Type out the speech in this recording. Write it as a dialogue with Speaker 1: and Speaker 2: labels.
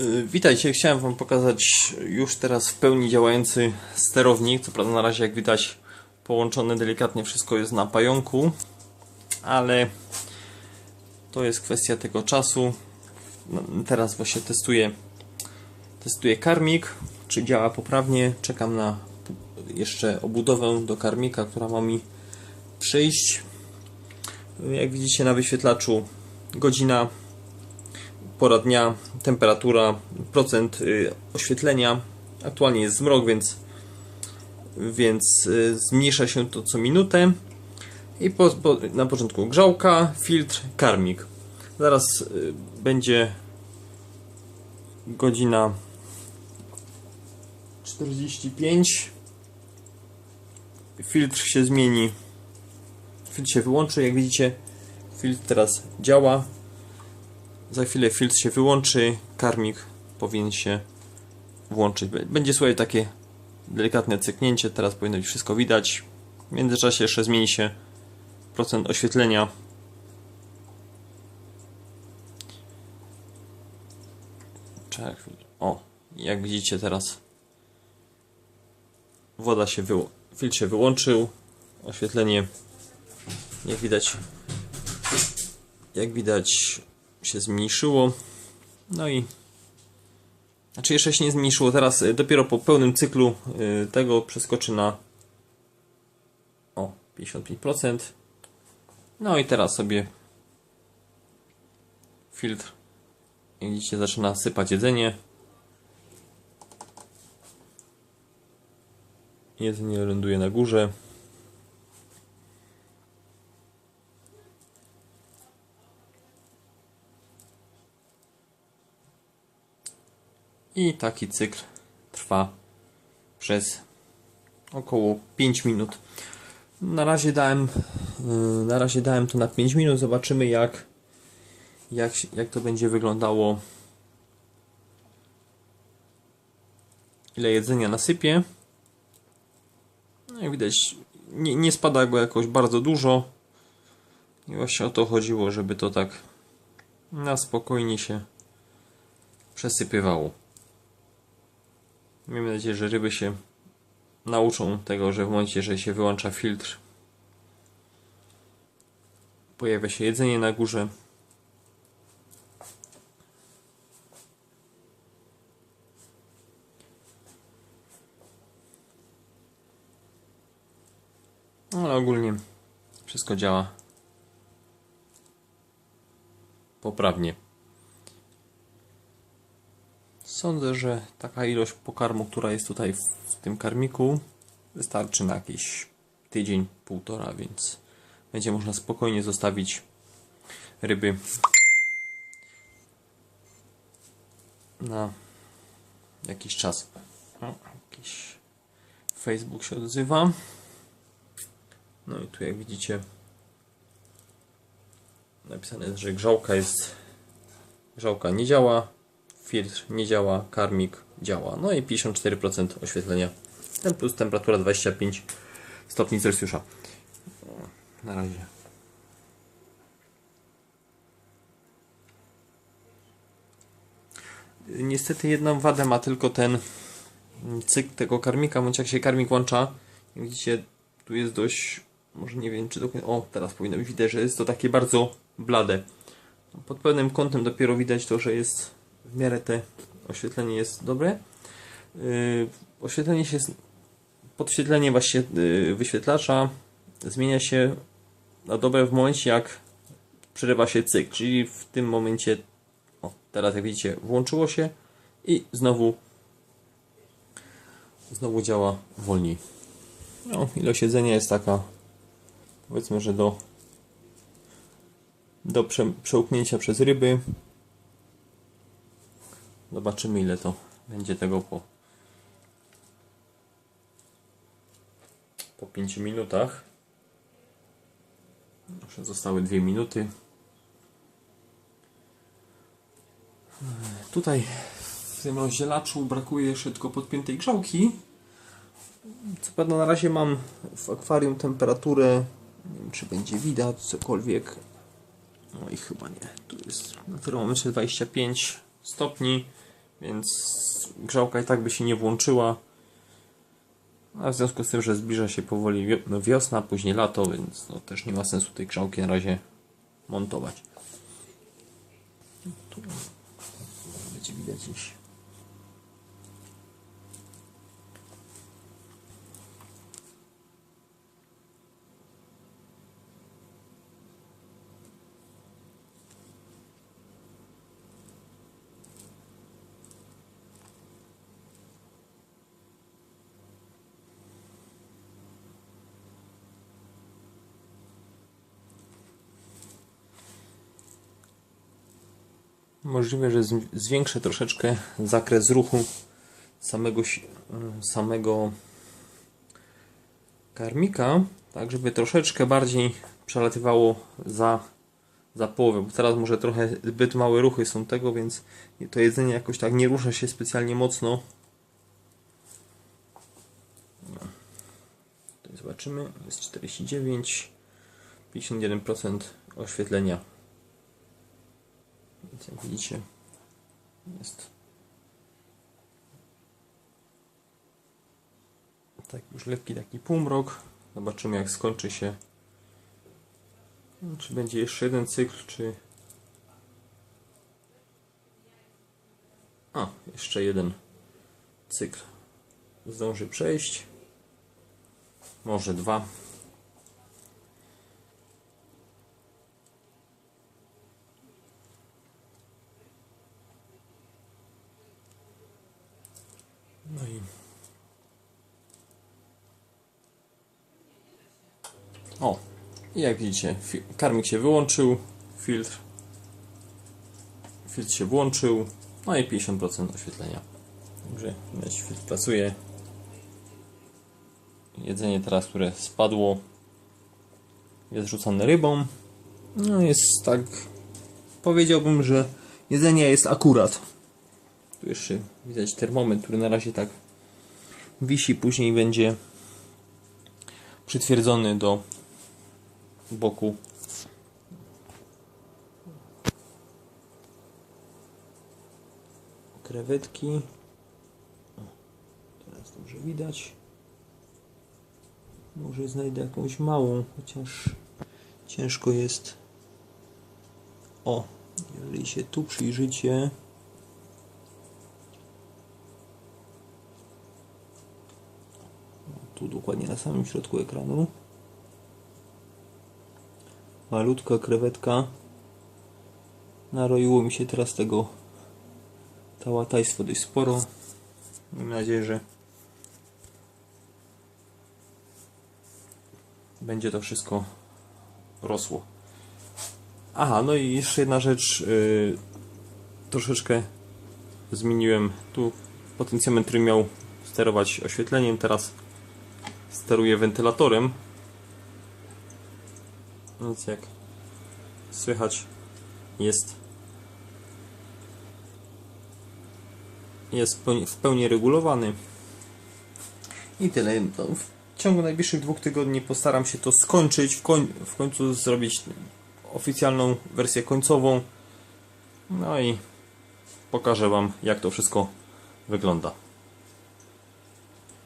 Speaker 1: Y, Witajcie, chciałem Wam pokazać już teraz w pełni działający sterownik. Co prawda na razie jak widać połączone delikatnie wszystko jest na pająku, ale to jest kwestia tego czasu. No, Teraz właśnie testuję, testuję karmik, czy działa poprawnie. Czekam na jeszcze obudowę do karmika, która ma mi przyjść. Jak widzicie na wyświetlaczu godzina pora dnia, temperatura, procent y, oświetlenia. Aktualnie jest zmrok, więc, więc y, zmniejsza się to co minutę. I po, po, na początku grzałka, filtr, karmik. Zaraz y, będzie godzina 45. Filtr się zmieni. Filtr się wyłączy. Jak widzicie, filtr teraz działa. Za chwilę filtr się wyłączy, karmik powinien się włączyć. Będzie słuchaj takie delikatne cyknięcie, teraz powinno być wszystko widać. W międzyczasie jeszcze zmieni się procent oświetlenia. O, jak widzicie teraz woda się wyło... filtr się wyłączył, oświetlenie jak widać jak widać się zmniejszyło. No i znaczy jeszcze się nie zmniejszyło. Teraz y, dopiero po pełnym cyklu y, tego przeskoczy na o 55%. No i teraz sobie filtr jak widzicie zaczyna sypać jedzenie. Jedzenie ląduje na górze. I taki cykl trwa przez około 5 minut. Na razie dałem, yy, na razie dałem to na 5 minut. Zobaczymy jak, jak, jak to będzie wyglądało. Ile jedzenia nasypię. No jak widać, nie, nie spada go jakoś bardzo dużo. I właśnie o to chodziło, żeby to tak na spokojnie się przesypywało. Miejmy nadzieję, że ryby się nauczą tego, że w momencie, że się wyłącza filtr, pojawia się jedzenie na górze. No, ale ogólnie wszystko działa poprawnie. Sądzę, że taka ilość pokarmu, która jest tutaj w, tym karmiku, wystarczy na jakiś tydzień, półtora, więc będzie można spokojnie zostawić ryby na jakiś czas. O, jakiś Facebook się odzywa. No i tu jak widzicie napisane jest, że grzałka jest grzałka nie działa, filtr nie działa, karmik działa. No i 54% oświetlenia. Ten plus temperatura 25 stopni Celsjusza. Na razie. Niestety jedną wadę ma tylko ten cykl tego karmika, bądź jak się karmik włącza. Jak widzicie, tu jest dość, może nie wiem czy dokładnie, o teraz powinno być widać, że jest to takie bardzo blade. Pod pewnym kątem dopiero widać to, że jest w miarę te oświetlenie jest dobre. Yy, oświetlenie się, podświetlenie właśnie yy, wyświetlacza zmienia się na dobre w momencie jak przerywa się cykl, czyli w tym momencie, o teraz jak widzicie włączyło się i znowu znowu działa wolniej. No, ilość jedzenia jest taka powiedzmy, że do do prze, przełknięcia przez ryby Zobaczymy ile to będzie tego po po 5 minutach. Jeszcze zostały 2 minuty. Tutaj w tym rozdzielaczu brakuje jeszcze tylko podpiętej grzałki. Co prawda na razie mam w akwarium temperaturę, nie wiem czy będzie widać cokolwiek. No i chyba nie. Tu jest na termometrze 25 stopni więc grzałka i tak by się nie włączyła. A w związku z tym, że zbliża się powoli no wiosna, później lato, więc no też nie ma sensu tej grzałki na razie montować. Tu będzie widać gdzieś. Możliwe, że zwiększę troszeczkę zakres ruchu samego, y, samego karmika, tak żeby troszeczkę bardziej przelatywało za, za połowę, bo teraz może trochę zbyt małe ruchy są tego, więc to jedzenie jakoś tak nie rusza się specjalnie mocno. No. Zobaczymy, jest 49, 51% oświetlenia. Widzicie, jest tak już lekki taki półmrok. Zobaczymy jak skończy się. Czy będzie jeszcze jeden cykl, czy... A, jeszcze jeden cykl zdąży przejść. Może dwa. No i. O, i jak widzicie, karmik się wyłączył, filtr. Filtr się włączył, no i 50% oświetlenia. Także filtr pracuje. Jedzenie teraz, które spadło, jest rzucane rybą. No jest tak, powiedziałbym, że jedzenie jest akurat. Tu jeszcze widać termometr, który na razie tak wisi, później będzie przytwierdzony do boku. Krewetki. O, teraz dobrze widać. Może znajdę jakąś małą, chociaż ciężko jest. O, jeżeli się tu przyjrzycie. tu dokładnie na samym środku ekranu. Malutka krewetka. Naroiło mi się teraz tego tałatajstwo dość sporo. Mam nadzieję, że będzie to wszystko rosło. Aha, no i jeszcze jedna rzecz. Yy, troszeczkę zmieniłem tu potencjometr, który miał sterować oświetleniem. Teraz steruję wentylatorem. Więc jak słychać jest jest w pełni- regulowany. I tyle. No, w ciągu najbliższych dwóch tygodni postaram się to skończyć, w, koń, w końcu zrobić oficjalną wersję końcową. No i pokażę Wam jak to wszystko wygląda.